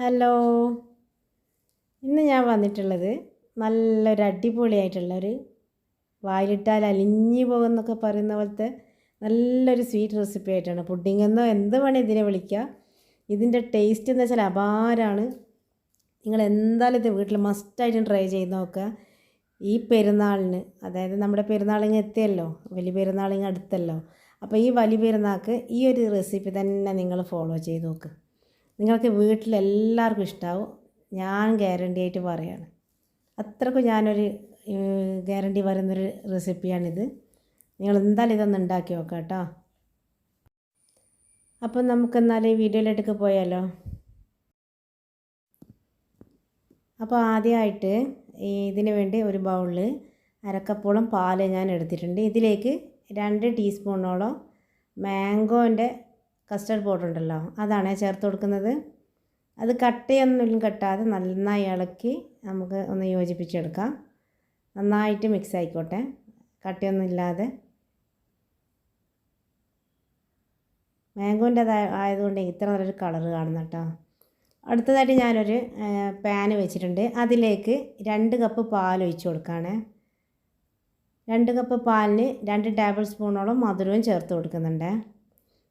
Hello. ഇന്ന് ഞാൻ വന്നിട്ടുള്ളത് നല്ലൊരു അടിപൊളിയായിട്ടുള്ളൊരു വായിലിട്ടാൽ അലിഞ്ഞു പോകുന്നൊക്കെ പറയുന്ന പോലത്തെ നല്ലൊരു സ്വീറ്റ് റെസിപ്പി ആയിട്ടാണ്. പുഡിംഗ് എന്നോ എന്ത് വേണേൽ ഇതിനെ വിളിക്കുക ഇതിന്റെ ടേസ്റ്റ് എന്ന് വെച്ചാൽ അപാരമാണ് നിങ്ങൾ എന്തായാലും ഇത് വീട്ടിൽ മസ്റ്റായിട്ടും ട്രൈ ചെയ്ത് നോക്കുക. ഈ പെരുന്നാളിന് അതായത് നമ്മുടെ പെരുന്നാളിങ്ങ് എത്തിയല്ലോ വലിയ പെരുന്നാളിങ്ങ് അടുത്തല്ലോ. അപ്പോൾ ഈ വലിയ പെരുന്നാൾക്ക് ഈ ഒരു റെസിപ്പി തന്നെ നിങ്ങൾ ഫോളോ ചെയ്ത് നോക്ക്. നിങ്ങൾക്ക് വീട്ടിലെല്ലാവർക്കും ഇഷ്ടമാവും ഞാൻ ഗ്യാരണ്ടി ആയിട്ട് പറയാണ്. അത്രക്കും ഞാനൊരു ഗ്യാരണ്ടി പറയുന്നൊരു റെസിപ്പിയാണിത് നിങ്ങൾ എന്തായാലും ഇതൊന്ന് ഉണ്ടാക്കി നോക്കാം കേട്ടോ. അപ്പം നമുക്കെന്നാൽ ഈ വീഡിയോയിലേക്ക് പോയാലോ? അപ്പോൾ ആദ്യമായിട്ട് ഇതിന് വേണ്ടി ഒരു ബൗളിൽ അരക്കപ്പോളം പാൽ ഞാൻ എടുത്തിട്ടുണ്ട്. ഇതിലേക്ക് രണ്ട് ടീസ്പൂണോളം മാംഗോന്റെ കസ്റ്റർഡ് പൗഡർ ഉണ്ടല്ലോ അതാണ് ചേർത്ത് കൊടുക്കുന്നത്. അത് കട്ടയൊന്നും കെട്ടാതെ നന്നായി ഇളക്കി നമുക്ക് ഒന്ന് യോജിപ്പിച്ചെടുക്കാം. നന്നായിട്ട് മിക്സ് ആയിക്കോട്ടെ കട്ടയൊന്നും ഇല്ലാതെ. മാംഗോന്റെതായ ആയതുകൊണ്ട് ഇത്ര നല്ലൊരു കളർ കാണുന്ന കേട്ടോ. അടുത്തതായിട്ട് ഞാനൊരു പാന് വെച്ചിട്ടുണ്ട്. അതിലേക്ക് രണ്ട് കപ്പ് പാൽ ഒഴിച്ചു കൊടുക്കുകയാണ് രണ്ട് കപ്പ് പാലിന് രണ്ട് ടേബിൾ സ്പൂണോളം മധുരവും ചേർത്ത് കൊടുക്കുന്നുണ്ട്.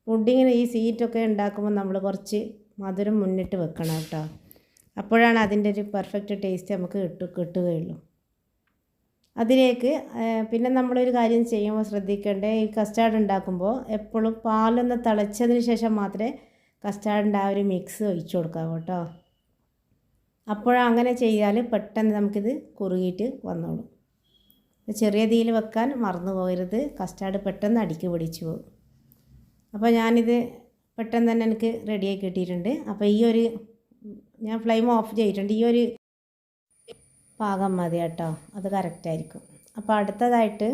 പുഡിങ്ങിന് ഈ സീറ്റൊക്കെ ഉണ്ടാക്കുമ്പോൾ നമ്മൾ കുറച്ച് മധുരം മുന്നിട്ട് വെക്കണം കേട്ടോ. അപ്പോഴാണ് അതിന്റെ ഒരു പെർഫെക്റ്റ് ടേസ്റ്റ് നമുക്ക് കിട്ടു കിട്ടുകയുള്ളൂ. അതിലേക്ക് പിന്നെ നമ്മളൊരു കാര്യം ചെയ്യുമ്പോൾ ശ്രദ്ധിക്കേണ്ടത് ഈ കസ്റ്റാർഡ് ഉണ്ടാക്കുമ്പോൾ എപ്പോഴും പാലൊന്ന് തിളച്ചതിന് ശേഷം മാത്രമേ കസ്റ്റാർഡിന്റെ ആ ഒരു മിക്സ് ഒഴിച്ചു കൊടുക്കാവൂ കേട്ടോ. അപ്പോഴങ്ങനെ ചെയ്താൽ പെട്ടെന്ന് നമുക്കിത് കുറുകിയിട്ട് വന്നോളും. ചെറിയ തീയിൽ വെക്കാൻ മറന്നു പോകരുത് കസ്റ്റാർഡ് പെട്ടെന്ന് അടിക്ക് പിടിച്ചു പോകും. അപ്പോൾ ഞാനിത് പെട്ടെന്ന് തന്നെ എനിക്ക് റെഡിയായി കിട്ടിയിട്ടുണ്ട്. അപ്പോൾ ഈ ഒരു ഞാൻ ഫ്ലെയിം ഓഫ് ചെയ്തിട്ടുണ്ട്. ഈ ഒരു പാകം മതി കേട്ടോ. അത് കറക്റ്റായിരിക്കും അപ്പോൾ അടുത്തതായിട്ട്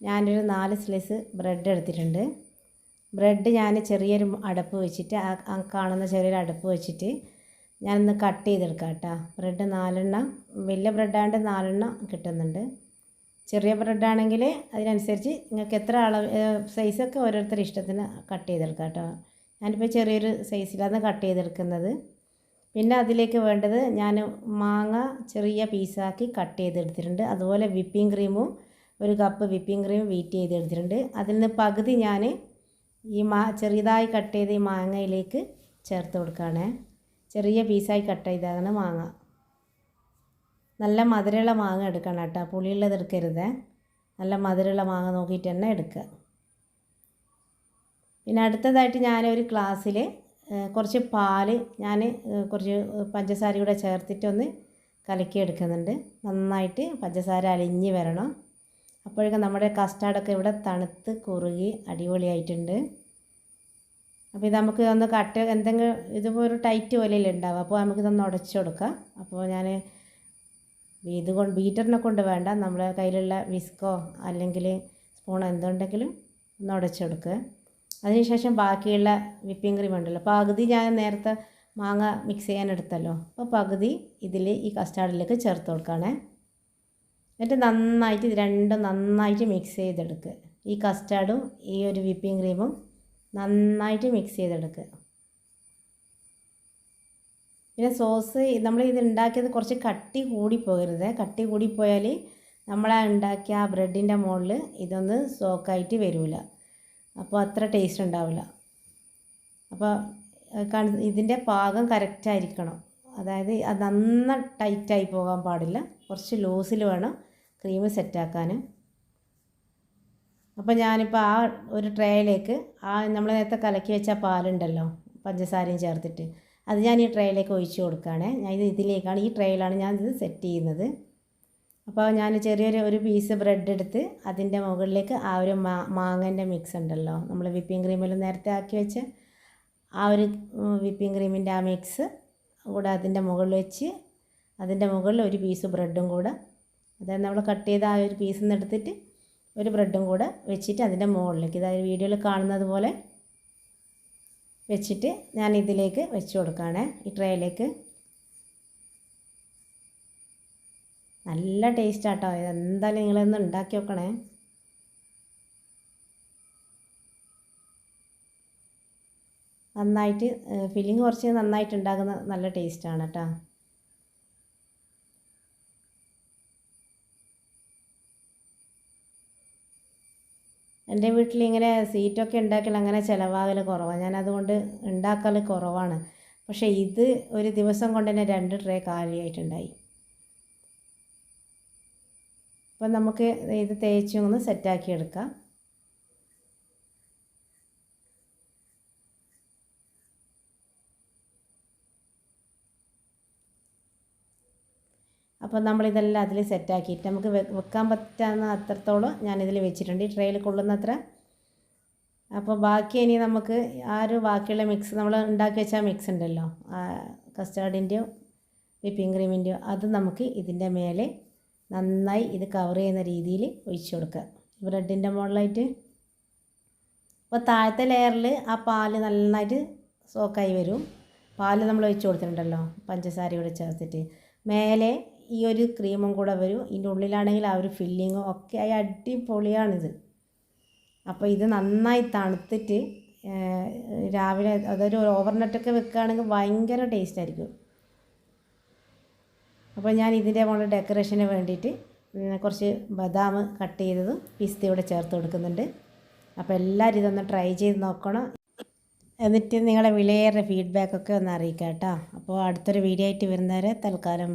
ഞാനൊരു നാല് സ്ലൈസ് ബ്രെഡ് എടുത്തിട്ടുണ്ട്. ബ്രെഡ് ഞാൻ ചെറിയൊരു അടപ്പ് വെച്ചിട്ട് ആ കാണുന്ന ചെറിയൊരു അടപ്പ് വെച്ചിട്ട് ഞാനൊന്ന് കട്ട് ചെയ്തെടുക്കാം കേട്ടോ. ബ്രെഡ് നാലെണ്ണം വലിയ ബ്രെഡാണ്ട് നാലെണ്ണം കിട്ടുന്നുണ്ട്. ചെറിയ ബ്രെഡ് ആണെങ്കിൽ അതിനനുസരിച്ച് നിങ്ങൾക്ക് എത്ര അളവ് സൈസൊക്കെ ഓരോരുത്തരുടെ ഇഷ്ടത്തിന് കട്ട് ചെയ്തെടുക്കാം കേട്ടോ. ഞാനിപ്പോൾ ചെറിയൊരു സൈസിലാണ് കട്ട് ചെയ്തെടുക്കുന്നത്. പിന്നെ അതിലേക്ക് വേണ്ടത് ഞാൻ മാങ്ങ ചെറിയ പീസാക്കി കട്ട് ചെയ്തെടുത്തിട്ടുണ്ട്. അതുപോലെ വിപ്പിംഗ് ക്രീമും ഒരു കപ്പ് വിപ്പിംഗ് ക്രീം വീറ്റ് ചെയ്തെടുത്തിട്ടുണ്ട്. അതിൽ നിന്ന് പകുതി ഞാൻ ഈ മാ ചെറിയതായി കട്ട് ചെയ്ത് ഈ മാങ്ങയിലേക്ക് ചേർത്ത് കൊടുക്കുകയാണ്. ചെറിയ പീസായി കട്ട് ചെയ്താണ് മാങ്ങ. നല്ല മധുരമുള്ള മാങ്ങ എടുക്കണം കേട്ടോ. പുളിയുള്ളത് എടുക്കരുത്. നല്ല മധുരമുള്ള മാങ്ങ നോക്കിയിട്ട് തന്നെ എടുക്കുക. പിന്നെ അടുത്തതായിട്ട് ഞാനൊരു ഗ്ലാസ്സിൽ കുറച്ച് പാൽ ഞാൻ കുറച്ച് പഞ്ചസാര കൂടെ ചേർത്തിട്ടൊന്ന് കലക്കി എടുക്കുന്നുണ്ട്. നന്നായിട്ട് പഞ്ചസാര അലിഞ്ഞ് വരണം. അപ്പോഴേക്കും നമ്മുടെ കസ്റ്റാർഡൊക്കെ ഇവിടെ തണുത്ത് കുറുകി അടിപൊളിയായിട്ടുണ്ട്. അപ്പോൾ ഇത് നമുക്ക് ഒന്ന് കട്ട് എന്തെങ്കിലും ഇതിപ്പോൾ ഒരു ടൈറ്റ് പോലെയല്ലേ ഉണ്ടാവുക. അപ്പോൾ നമുക്കിതൊന്ന് ഉടച്ചു കൊടുക്കാം. അപ്പോൾ ഞാൻ ഇത് കൊണ്ട് ബീറ്ററിനെ കൊണ്ട് വേണ്ട. നമ്മുടെ കയ്യിലുള്ള വിസ്കോ അല്ലെങ്കിൽ സ്പൂണോ എന്തുണ്ടെങ്കിലും ഒന്ന് ഉടച്ചെടുക്കുക അതിനുശേഷം ബാക്കിയുള്ള വിപ്പിംഗ് ക്രീം ഉണ്ടല്ലോ. പകുതി ഞാൻ നേരത്തെ മാങ്ങ മിക്സ് ചെയ്യാൻ എടുത്തല്ലോ. അപ്പോൾ പകുതി ഇതിൽ ഈ കസ്റ്റാർഡിലേക്ക് ചേർത്ത് കൊടുക്കുകയാണേ. എന്നിട്ട് നന്നായിട്ട് ഇത് രണ്ടും നന്നായിട്ട് മിക്സ് ചെയ്തെടുക്കുക ഈ കസ്റ്റാർഡും ഈ ഒരു വിപ്പിംഗ് ക്രീമും നന്നായിട്ട് മിക്സ് ചെയ്തെടുക്കുക പിന്നെ സോസ് നമ്മൾ ഇത് ഉണ്ടാക്കിയത് കുറച്ച് കട്ടി കൂടി പോകരുത് കട്ടി കൂടി കൂടിപ്പോയാൽ നമ്മൾ ഉണ്ടാക്കിയ ആ ബ്രെഡിന്റെ മുകളിൽ ഇതൊന്ന് സോക്കായിട്ട് വരില്ല അപ്പോൾ അത്ര ടേസ്റ്റ് ഉണ്ടാവില്ല അപ്പോൾ ഇതിന്റെ പാകം കറക്റ്റായിരിക്കണം അതായത് അത് നന്ന ടൈറ്റായി പോകാൻ പാടില്ല. കുറച്ച് ലൂസിൽ വേണം ക്രീം സെറ്റാക്കാൻ അപ്പോൾ ഞാനിപ്പോൾ ആ ഒരു ട്രേയിലേക്ക് ആ നമ്മൾ നേരത്തെ കലക്കി വെച്ച പാലുണ്ടല്ലോ പഞ്ചസാരയും ചേർത്തിട്ട്. അത് ഞാൻ ഈ ട്രേയിലേക്ക് ഒഴിച്ച് കൊടുക്കുകയാണ്. ഞാൻ ഇത് ഇതിലേക്കാണ് ഈ ട്രേയിലാണ് ഞാൻ ഇത് സെറ്റ് ചെയ്യുന്നത്. അപ്പോൾ ഞാൻ ചെറിയൊരു ഒരു പീസ് ബ്രെഡ് എടുത്ത് അതിന്റെ മുകളിലേക്ക് ആ ഒരു മാ മാങ്ങന്റെ മിക്സ് ഉണ്ടല്ലോ. നമ്മൾ വിപ്പിംഗ് ക്രീമിൽ നേരത്തെ ആക്കി വെച്ച് ആ ഒരു വിപ്പിംഗ് ക്രീമിന്റെ ആ മിക്സ് കൂടെ അതിന്റെ മുകളിൽ വെച്ച് അതിന്റെ മുകളിൽ ഒരു പീസ് ബ്രെഡും കൂടെ അതായത് നമ്മൾ കട്ട് ചെയ്ത ആ ഒരു പീസിൽ നിന്ന് എടുത്തിട്ട് ഒരു ബ്രെഡും കൂടെ വെച്ചിട്ട് അതിന്റെ മുകളിലേക്ക്. ഇതായത് വീഡിയോയിൽ കാണുന്നത് പോലെ വെച്ചിട്ട് ഞാൻ ഇതിലേക്ക് വെച്ച് കൊടുക്കുകയാണ് ഈ ട്രേയിലേക്ക്. നല്ല ടേസ്റ്റ് ആട്ടോ എന്തായാലും നിങ്ങളൊന്ന് ഉണ്ടാക്കി നോക്കണേ. നന്നായിട്ട് ഫില്ലിങ് കുറച്ച് നന്നായിട്ട് ഉണ്ടാകുന്ന നല്ല ടേസ്റ്റാണ് കേട്ടോ. എന്റെ വീട്ടിൽ ഇങ്ങനെ സീറ്റൊക്കെ ഉണ്ടാക്കൽ അങ്ങനെ ചിലവാകൽ കുറവാണ് ഞാൻ അതുകൊണ്ട് ഉണ്ടാക്കൽ കുറവാണ്. പക്ഷേ ഇത് ഒരു ദിവസം കൊണ്ട് തന്നെ രണ്ട് ട്രേ കാലിയായിട്ടുണ്ടായി അപ്പം നമുക്ക് ഇത് തേച്ചൊന്ന് ഒന്ന് സെറ്റാക്കി എടുക്കാം. അപ്പോൾ നമ്മളിതെല്ലാം അതിൽ സെറ്റാക്കിയിട്ട് നമുക്ക് വെക്കാൻ പറ്റാവുന്ന അത്രത്തോളം ഞാനിതിൽ വെച്ചിട്ടുണ്ട്. ഈ ട്രെയിൽ കൊള്ളുന്നത്ര. അപ്പോൾ ബാക്കി ഇനി നമുക്ക് ആ ഒരു ബാക്കിയുള്ള മിക്സ് നമ്മൾ ഉണ്ടാക്കി വെച്ച മിക്സ് ഉണ്ടല്ലോ. കസ്റ്റാർഡിന്റെയോ വിപ്പിംഗ് ക്രീമിന്റെയോ അത് നമുക്ക് ഇതിന്റെ മേലെ നന്നായി ഇത് കവർ ചെയ്യുന്ന രീതിയിൽ ഒഴിച്ചു കൊടുക്കുക. ബ്രെഡിന്റെ മുകളിലായിട്ട്. അപ്പോൾ താഴത്തെ ലെയറിൽ ആ പാൽ നന്നായിട്ട് സോക്കായി വരും. പാൽ നമ്മൾ ഒഴിച്ചു കൊടുത്തിട്ടുണ്ടല്ലോ പഞ്ചസാരയോടെ ചേർത്തിട്ട്. മേലെ ഈ ഒരു ക്രീമും കൂടെ വരും. ഇതിന്റെ ഉള്ളിലാണെങ്കിൽ ആ ഒരു ഫില്ലിങ്ങും ഒക്കെ ആയി അടിപൊളിയാണിത്. അപ്പോൾ ഇത് നന്നായി തണുത്തിട്ട് രാവിലെ അതൊരു ഓവർനൈറ്റൊക്കെ വെക്കുകയാണെങ്കിൽ ഭയങ്കര ടേസ്റ്റ് ആയിരിക്കും. അപ്പോൾ ഞാൻ ഇതിന്റെ മുകളിൽ ഡെക്കറേഷന് വേണ്ടിയിട്ട് കുറച്ച് ബദാം കട്ട് ചെയ്തതും പിസ്തയോടെ ചേർത്ത് കൊടുക്കുന്നുണ്ട്. അപ്പോൾ എല്ലാവരും ഇതൊന്ന് ട്രൈ ചെയ്ത് നോക്കണം. എന്നിട്ട് നിങ്ങളുടെ വിലയേറെ ഫീഡ്ബാക്കൊക്കെ ഒന്ന് അറിയിക്കാം കേട്ടോ അപ്പോൾ അടുത്തൊരു വീഡിയോ ആയിട്ട് വരുന്നവരെ തൽക്കാലം